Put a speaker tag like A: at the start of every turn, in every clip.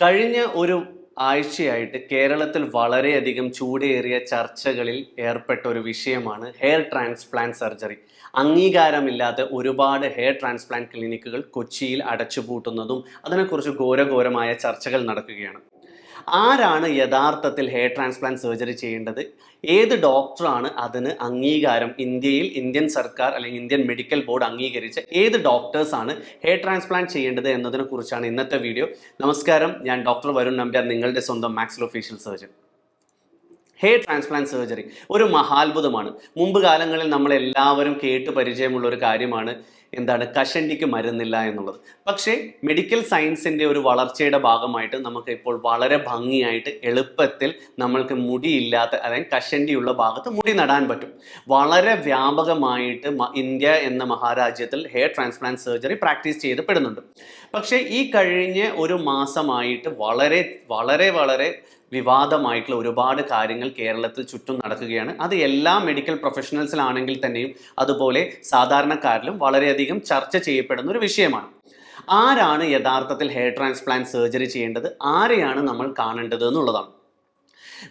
A: കഴിഞ്ഞ ഒരു ആഴ്ചയായിട്ട് കേരളത്തിൽ വളരെയധികം ചൂടേറിയ ചർച്ചകളിൽ ഏർപ്പെട്ട ഒരു വിഷയമാണ് ഹെയർ ട്രാൻസ്പ്ലാന്റ് സർജറി അംഗീകാരമില്ലാത്ത ഒരുപാട് ഹെയർ ട്രാൻസ്പ്ലാന്റ് ക്ലിനിക്കുകൾ കൊച്ചിയിൽ അടച്ചുപൂട്ടുന്നതും അതിനെക്കുറിച്ച് ഘോരഘോരമായ ചർച്ചകൾ നടക്കുകയാണ്. ആരാണ് യഥാർത്ഥത്തിൽ ഹെയർ ട്രാൻസ്പ്ലാന്റ് സർജറി ചെയ്യേണ്ടത്? ഏത് ഡോക്ടറാണ് അതിന് അംഗീകാരം ഇന്ത്യയിൽ ഇന്ത്യൻ സർക്കാർ അല്ലെങ്കിൽ ഇന്ത്യൻ മെഡിക്കൽ ബോർഡ് അംഗീകരിച്ച ഏത് ഡോക്ടേഴ്സാണ് ഹെയർ ട്രാൻസ്പ്ലാന്റ് ചെയ്യേണ്ടത് എന്നതിനെ കുറിച്ചാണ് ഇന്നത്തെ വീഡിയോ നമസ്കാരം ഞാൻ ഡോക്ടർ വരുൺ നമ്പ്യാർ നിങ്ങളുടെ സ്വന്തം maxillofacial surgeon hair transplant surgery ഒരു മഹാത്ഭുതമാണ്. മുമ്പ് കാലങ്ങളിൽ നമ്മൾ എല്ലാവരും കേട്ട് പരിചയമുള്ള ഒരു കാര്യമാണ്. എന്താണ് കഷണ്ടിക്ക് മരുന്നില്ല എന്നുള്ളത്. പക്ഷേ മെഡിക്കൽ സയൻസിന്റെ ഒരു വളർച്ചയുടെ ഭാഗമായിട്ട് നമുക്ക് ഇപ്പോൾ വളരെ ഭംഗിയായിട്ട് എളുപ്പത്തിൽ നമ്മൾക്ക് മുടിയില്ലാത്ത അതായത് കഷണ്ടിയുള്ള ഭാഗത്ത് മുടി നടാൻ പറ്റും. വളരെ വ്യാപകമായിട്ട് ഇന്ത്യ എന്ന മഹാരാജ്യത്തിൽ ഹെയർ ട്രാൻസ്പ്ലാന്റ് സർജറി പ്രാക്ടീസ് ചെയ്തപ്പെടുന്നുണ്ട് പക്ഷേ ഈ കഴിഞ്ഞ ഒരു മാസമായിട്ട് വളരെ വളരെ വളരെ വിവാദമായിട്ടുള്ള ഒരുപാട് കാര്യങ്ങൾ കേരളത്തിൽ ചുറ്റും നടക്കുകയാണ്. അത് എല്ലാ മെഡിക്കൽ പ്രൊഫഷണൽസിലാണെങ്കിൽ തന്നെയും അതുപോലെ സാധാരണക്കാരിലും വളരെയധികം ചർച്ച ചെയ്യപ്പെടുന്ന ഒരു വിഷയമാണ്. ആരാണ് യഥാർത്ഥത്തിൽ ഹെയർ ട്രാൻസ്പ്ലാന്റ് സർജറി ചെയ്യേണ്ടത്? ആരെയാണ് നമ്മൾ കാണേണ്ടത് എന്നുള്ളതാണ്.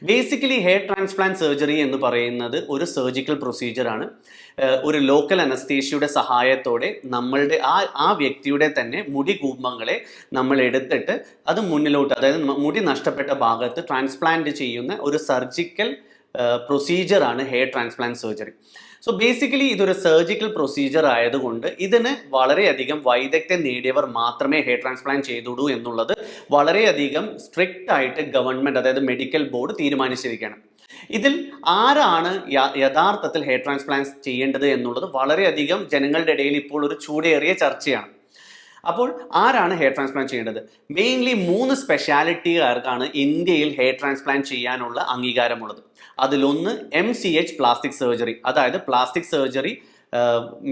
A: ബേസിക്കലി ഹെയർ ട്രാൻസ്പ്ലാന്റ് സർജറി എന്ന് പറയുന്നത് ഒരു സർജിക്കൽ പ്രൊസീജിയറാണ് ഒരു ലോക്കൽ അനസ്തേഷ്യയുടെ സഹായത്തോടെ നമ്മളുടെ ആ ആ വ്യക്തിയുടെ തന്നെ മുടി കൂമ്പങ്ങളെ നമ്മൾ എടുത്തിട്ട് അത് മുന്നിലോട്ട് അതായത് മുടി നഷ്ടപ്പെട്ട ഭാഗത്ത് ട്രാൻസ്പ്ലാന്റ് ചെയ്യുന്ന ഒരു surgical പ്രൊസീജിയറാണ് hair transplant surgery so basically ഇതൊരു സർജിക്കൽ പ്രൊസീജിയർ ആയതുകൊണ്ട് ഇതിന് വളരെയധികം വൈദഗ്ധ്യം നേടിയവർ മാത്രമേ ഹെയർ ട്രാൻസ്പ്ലാന്റ് ചെയ്തുള്ളൂ എന്നുള്ളത് വളരെയധികം സ്ട്രിക്റ്റ് ആയിട്ട് ഗവൺമെന്റ് അതായത് മെഡിക്കൽ ബോർഡ് തീരുമാനിച്ചിരിക്കുകയാണ്. ഇതിൽ ആരാണ് യഥാർത്ഥത്തിൽ ഹെയർ ട്രാൻസ്പ്ലാന്റ് ചെയ്യേണ്ടത് എന്നുള്ളത് വളരെയധികം ജനങ്ങളുടെ ഇടയിൽ ഇപ്പോൾ ഒരു ചൂടേറിയ ചർച്ചയാണ്. അപ്പോൾ ആരാണ് ഹെയർ ട്രാൻസ്പ്ലാന്റ് ചെയ്യേണ്ടത്? മെയിൻലി മൂന്ന് സ്പെഷ്യാലിറ്റിക്കാർക്കാണ് ഇന്ത്യയിൽ ഹെയർ ട്രാൻസ്പ്ലാന്റ് ചെയ്യാനുള്ള അംഗീകാരമുള്ളത്. അതിലൊന്ന് M C H plastic surgery അതായത് plastic surgery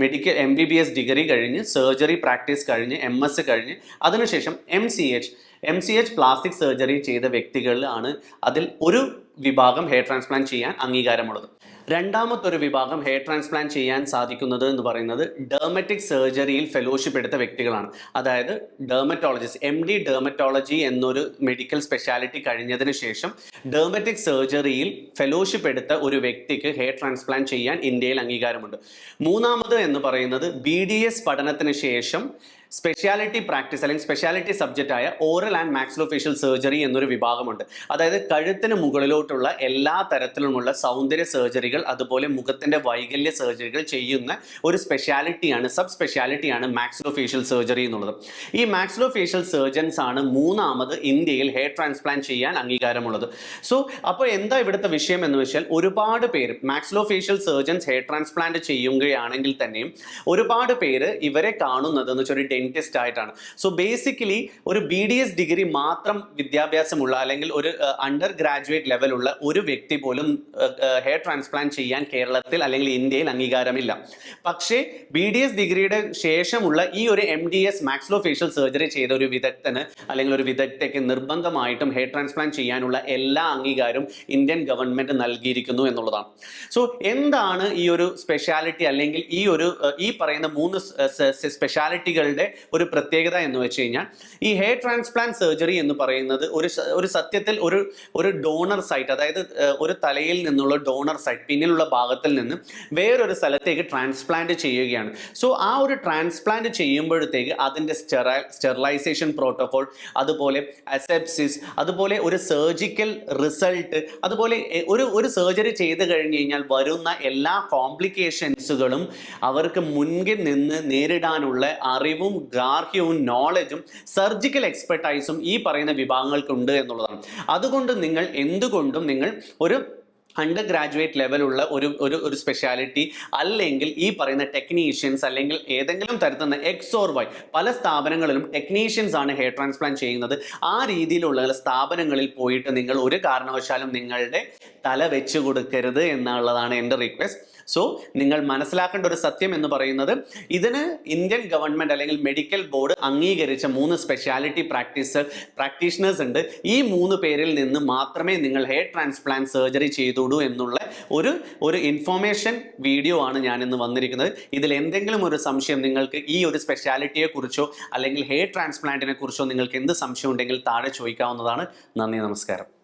A: medical M B B S degree കഴിഞ്ഞ് സർജറി പ്രാക്ടീസ് കഴിഞ്ഞ് എം എസ് കഴിഞ്ഞ് അതിനുശേഷം M C H M C H plastic surgery ചെയ്ത വ്യക്തികളിലാണ് അതിൽ ഒരു വിഭാഗം ഹെയർ ട്രാൻസ്പ്ലാന്റ് ചെയ്യാൻ അംഗീകാരമുള്ളത്. രണ്ടാമത്തൊരു വിഭാഗം ഹെയർ ട്രാൻസ്പ്ലാന്റ് ചെയ്യാൻ സാധിക്കുന്നത് എന്ന് പറയുന്നത് ഡെർമറ്റിക് സർജറിയിൽ ഫെലോഷിപ്പ് എടുത്ത വ്യക്തികളാണ്. അതായത് ഡെർമറ്റോളജിസ്റ്റ് എം ഡി ഡെർമറ്റോളജി എന്നൊരു മെഡിക്കൽ സ്പെഷ്യാലിറ്റി കഴിഞ്ഞതിന് ശേഷം ഡെർമറ്റിക് സർജറിയിൽ ഫെലോഷിപ്പ് എടുത്ത ഒരു വ്യക്തിക്ക് ഹെയർ ട്രാൻസ്പ്ലാന്റ് ചെയ്യാൻ ഇന്ത്യയിൽ അംഗീകാരമുണ്ട്. മൂന്നാമത് എന്ന് പറയുന്നത് ബി ഡി എസ് പഠനത്തിന് ശേഷം സ്പെഷ്യാലിറ്റി പ്രാക്ടീസ് അല്ലെങ്കിൽ സ്പെഷ്യാലിറ്റി സബ്ജക്റ്റ് ആയ ഓറൽ ആൻഡ് മാക്സിലോഫേഷ്യൽ സർജറി എന്നൊരു വിഭാഗമുണ്ട്. അതായത് കഴുത്തിന് മുകളിലോട്ടുള്ള എല്ലാ തരത്തിലുമുള്ള സൗന്ദര്യ സർജറികൾ അതുപോലെ മുഖത്തിന്റെ വൈകല്യ സർജറികൾ ചെയ്യുന്ന ഒരു സ്പെഷ്യാലിറ്റിയാണ് സബ് സ്പെഷ്യാലിറ്റിയാണ് മാക്സിലോഫേഷ്യൽ സർജറി എന്നുള്ളത്. ഈ മാക്സിലോ ഫേഷ്യൽ സർജൻസ് ആണ് മൂന്നാമത് ഇന്ത്യയിൽ ഹെയർ ട്രാൻസ്പ്ലാന്റ് ചെയ്യാൻ അംഗീകാരമുള്ളത്. സോ അപ്പോൾ എന്താ ഇവിടുത്തെ വിഷയം എന്ന് വെച്ചാൽ ഒരുപാട് പേര് maxillofacial surgeons hair transplant ചെയ്യുകയാണെങ്കിൽ തന്നെയും ഒരുപാട് പേര് ഇവരെ കാണുന്നത് എന്ന് വെച്ചാൽ ഒരു ഡെന്റിസ്റ്റ് ആയിട്ടാണ്. സോ ബേസിക്കലി ഒരു ബി ഡി എസ് ഡിഗ്രി മാത്രം വിദ്യാഭ്യാസമുള്ള അല്ലെങ്കിൽ ഒരു അണ്ടർ ഗ്രാജുവേറ്റ് ലെവലുള്ള ഒരു വ്യക്തി പോലും ഹെയർ ട്രാൻസ്പ്ലാന്റ് ചെയ്യാൻ കേരളത്തിൽ അല്ലെങ്കിൽ ഇന്ത്യയിൽ അംഗീകാരമില്ല. പക്ഷേ ബി ഡി എസ് ഡിഗ്രിയുടെ ശേഷമുള്ള ഈ ഒരു M D S maxillofacial surgery ചെയ്ത ഒരു വിദഗ്ധന് അല്ലെങ്കിൽ ഒരു വിദഗ്ധയ്ക്ക് നിർബന്ധമായിട്ടും ഹെയർ ട്രാൻസ്പ്ലാന്റ് ചെയ്യാനുള്ള എല്ലാ അംഗീകാരവും ഇന്ത്യൻ ഗവൺമെന്റ് നൽകിയിരിക്കുന്നു എന്നുള്ളതാണ്. സോ എന്താണ് ഈ ഒരു സ്പെഷ്യാലിറ്റി അല്ലെങ്കിൽ ഈ ഒരു ഈ പറയുന്ന മൂന്ന് സ്പെഷ്യാലിറ്റികളുടെ ഒരു പ്രത്യേകത എന്ന് വെച്ച് കഴിഞ്ഞാൽ ഈ ഹെയർ ട്രാൻസ്പ്ലാന്റ് സർജറി എന്ന് പറയുന്നത് ഒരു ഒരു സത്യത്തിൽ ഒരു ഒരു ഡോണർ സൈറ്റ് അതായത് ഒരു തലയിൽ നിന്നുള്ള ഡോണർ സൈറ്റ് പിന്നിലുള്ള ഭാഗത്തിൽ നിന്ന് വേറൊരു സ്ഥലത്തേക്ക് ട്രാൻസ്പ്ലാന്റ് ചെയ്യുകയാണ്. സോ ആ ഒരു ട്രാൻസ്പ്ലാന്റ് ചെയ്യുമ്പോഴത്തേക്ക് അതിന്റെ സ്റ്റെറൈ സ്റ്റെറിലൈസേഷൻ പ്രോട്ടോകോൾ അതുപോലെ അസെപ്സിസ് അതുപോലെ ഒരു സർജിക്കൽ റിസൾട്ട് അതുപോലെ ഒരു ഒരു സർജറി ചെയ്ത് കഴിഞ്ഞ് കഴിഞ്ഞാൽ വരുന്ന എല്ലാ കോംപ്ലിക്കേഷൻസുകളും അവർക്ക് മുൻകിൽ നിന്ന് നേരിടാനുള്ള അറിവും ഗാർഹ്യവും നോളജും സർജിക്കൽ എക്സ്പെർട്ടൈസും ഈ പറയുന്ന വിഭാഗങ്ങൾക്കുണ്ട് എന്നുള്ളതാണ്. അതുകൊണ്ട് നിങ്ങൾ എന്തുകൊണ്ടും നിങ്ങൾ ഒരു അണ്ടർ ഗ്രാജുവേറ്റ് ലെവലുള്ള ഒരു ഒരു ഒരു സ്പെഷ്യാലിറ്റി അല്ലെങ്കിൽ ഈ പറയുന്ന ടെക്നീഷ്യൻസ് അല്ലെങ്കിൽ ഏതെങ്കിലും തരത്തുന്ന എക്സ് ഓർ വൈ പല സ്ഥാപനങ്ങളിലും ടെക്നീഷ്യൻസ് ആണ് ഹെയർ ട്രാൻസ്പ്ലാന്റ് ചെയ്യുന്നത്. ആ രീതിയിലുള്ള സ്ഥാപനങ്ങളിൽ പോയിട്ട് നിങ്ങൾ ഒരു കാരണവശാലും നിങ്ങളുടെ തല വെച്ച് കൊടുക്കരുത് എന്നുള്ളതാണ് എന്റെ റിക്വസ്റ്റ് സോ നിങ്ങൾ മനസ്സിലാക്കേണ്ട ഒരു സത്യം എന്ന് പറയുന്നത് ഇതിന് ഇന്ത്യൻ ഗവൺമെന്റ് അല്ലെങ്കിൽ മെഡിക്കൽ ബോർഡ് അംഗീകരിച്ച മൂന്ന് സ്പെഷ്യാലിറ്റി പ്രാക്ടീസ് പ്രാക്ടീഷണേഴ്സ് ഉണ്ട്. ഈ മൂന്ന് പേരിൽ നിന്ന് മാത്രമേ നിങ്ങൾ ഹെയർ ട്രാൻസ്പ്ലാന്റ് സർജറി ചെയ്തോളൂ എന്നുള്ള ഒരു ഒരു ഇൻഫോർമേഷൻ വീഡിയോ ആണ് ഞാൻ ഇന്ന് വന്നിരിക്കുന്നത്. ഇതിൽ എന്തെങ്കിലും ഒരു സംശയം നിങ്ങൾക്ക് ഈ ഒരു സ്പെഷ്യാലിറ്റിയെ കുറിച്ചോ അല്ലെങ്കിൽ ഹെയർ ട്രാൻസ്പ്ലാന്റിനെ കുറിച്ചോ നിങ്ങൾക്ക് എന്ത് സംശയം ഉണ്ടെങ്കിൽ താഴെ ചോദിക്കാവുന്നതാണ്. നന്ദി നമസ്കാരം.